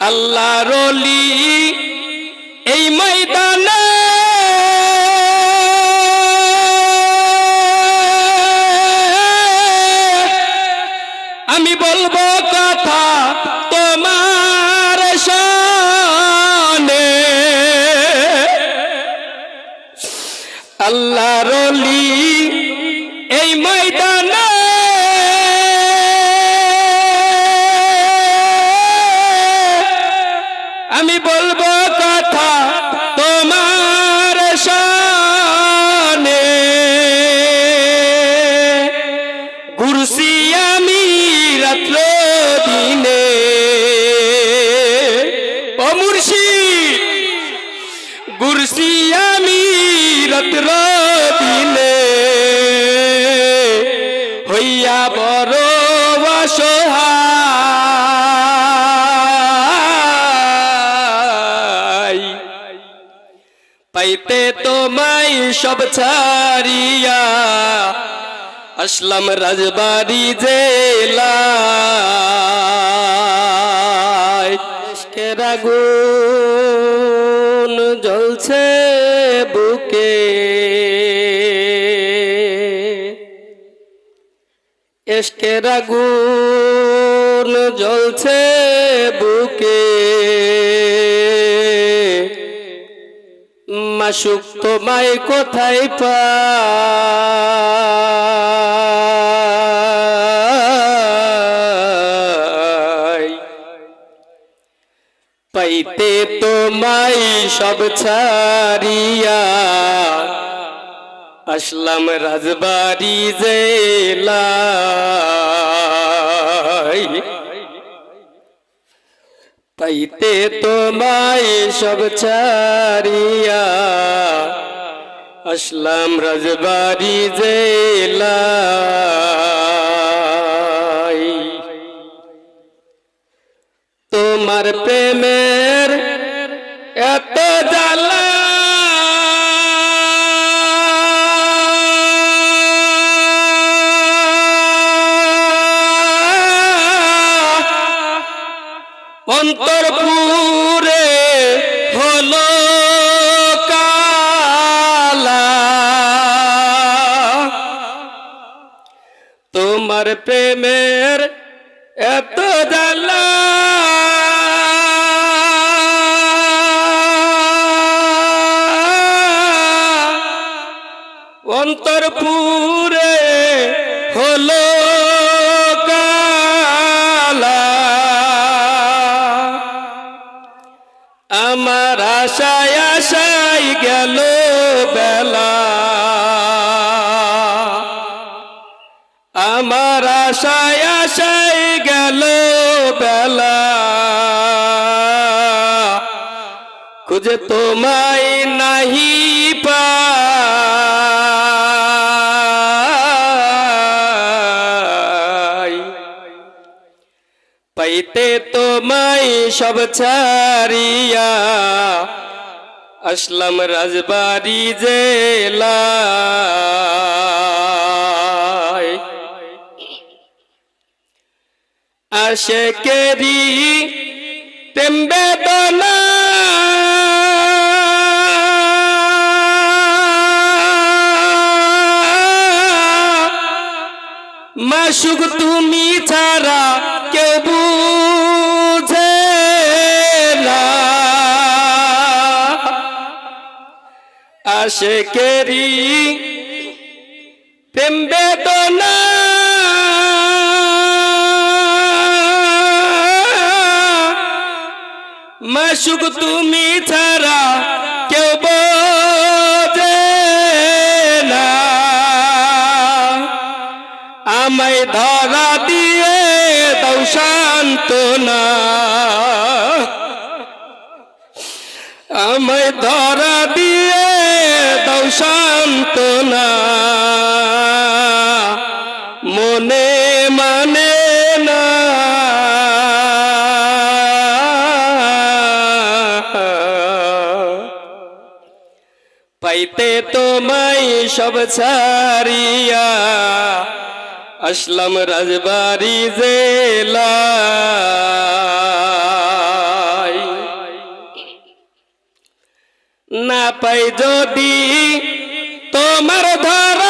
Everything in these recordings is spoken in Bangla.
আল্লাহ রলি এই ময়দানে। আমি বলব কথা তোমার শানে আল্লাহ রলি হইয়া বড় অসহায়। পাইতে তোমায় সব ছাড়িয়া আসলাম রাজবাড়ি জেলা। এসকের আগুন জ্বলছে বুকে। মাসুক তোমায় কোথায় পাই পাইতে তোমায় সব ছাড়িয়া আসলাম রাজবাড়ি জেলায়। পাইতে তোমায় সব ছাড়িয়া আসলাম রাজবাড়ি জেলায়। তোমার প্রেমের এত জ্বালা তোমার প্রেমের এত অন্তর পুরে হলো আমার আশায় আশায় গেল বেলা। খুঁজে তোমায় নাহি পাই পাইতে তোমায় সব ছাড়িয়া আসলাম রাজবাড়ি জেলায়। আশেকেরি তেম্বে দনা মাসুক তুমি ছাড়া কেউ বুঝে না। আশেকেরি প্রেম বেদনা। মাসুক তুমি ধরা দিয়ে দাও শান্তনা আমায় ধরা দিয়ে দাও শান্তনা মনে মানে না। পাইতে তোমায় সব ছাড়িয়া আসলাম রাজবাড়ি জেলা না পাই যদি তোমার ধরা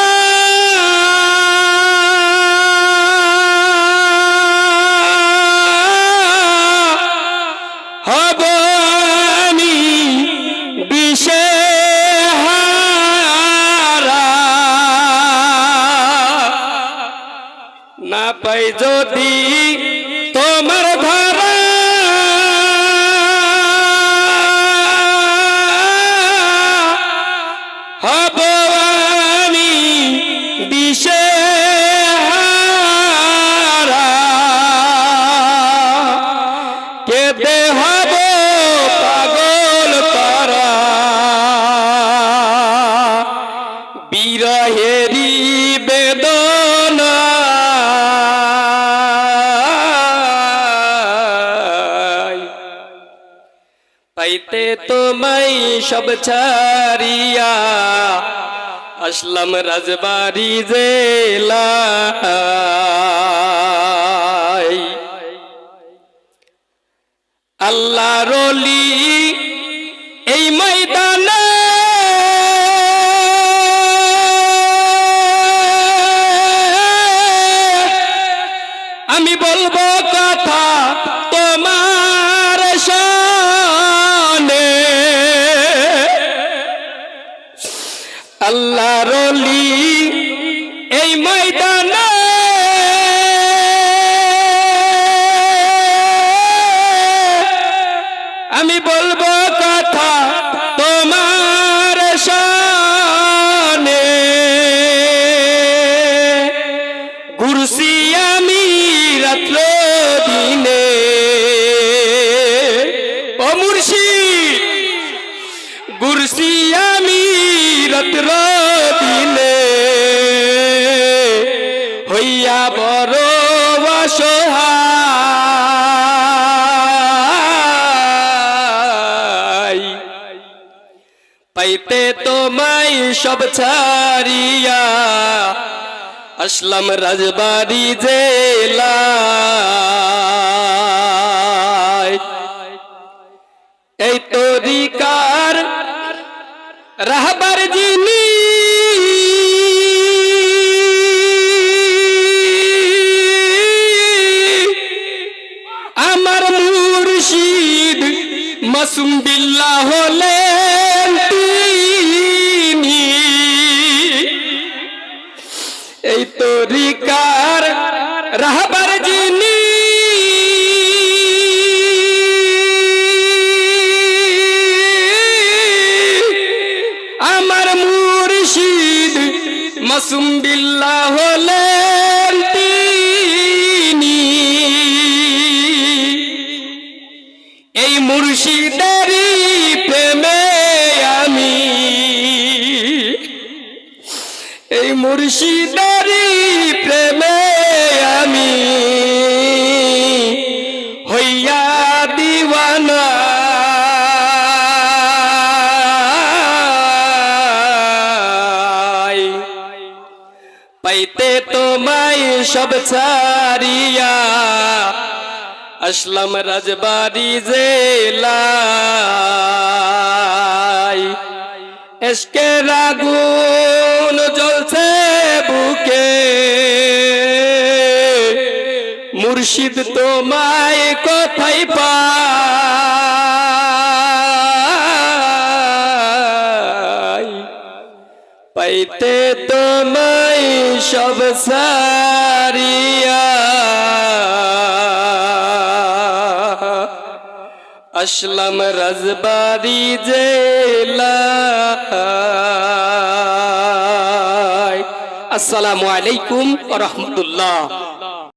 না পাই যদি পাইতে তোমায় সব ছাড়িয়া আসলাম রাজবাড়ি জেলা আল্লাহ রলি পাইতে তোমায় সব ছাড়িয়া আসলাম রাজবাড়ি জেলা এই তরিকার রাহবার যিনি আমার মুর্শিদ মাসুম বিল্লাহ মুর্শিদেরই প্রেমে আমি। এই মুর্শিদারি প্রেমে আমি। হইয়া দিওয়ানা। পাইতে তোমায় সব ছাড়িয়া আসলাম রাজবাড়ি জেলায়। এসকে রাগুন জ্বলছে বুকে। মুর্শিদ তোমায় কোথায় পাই। পাইতে তোমায় সব সারিয়া। আসলাম রাজবাড়ি জেলা। আসসালামু আলাইকুম রহমতুল্লাহ।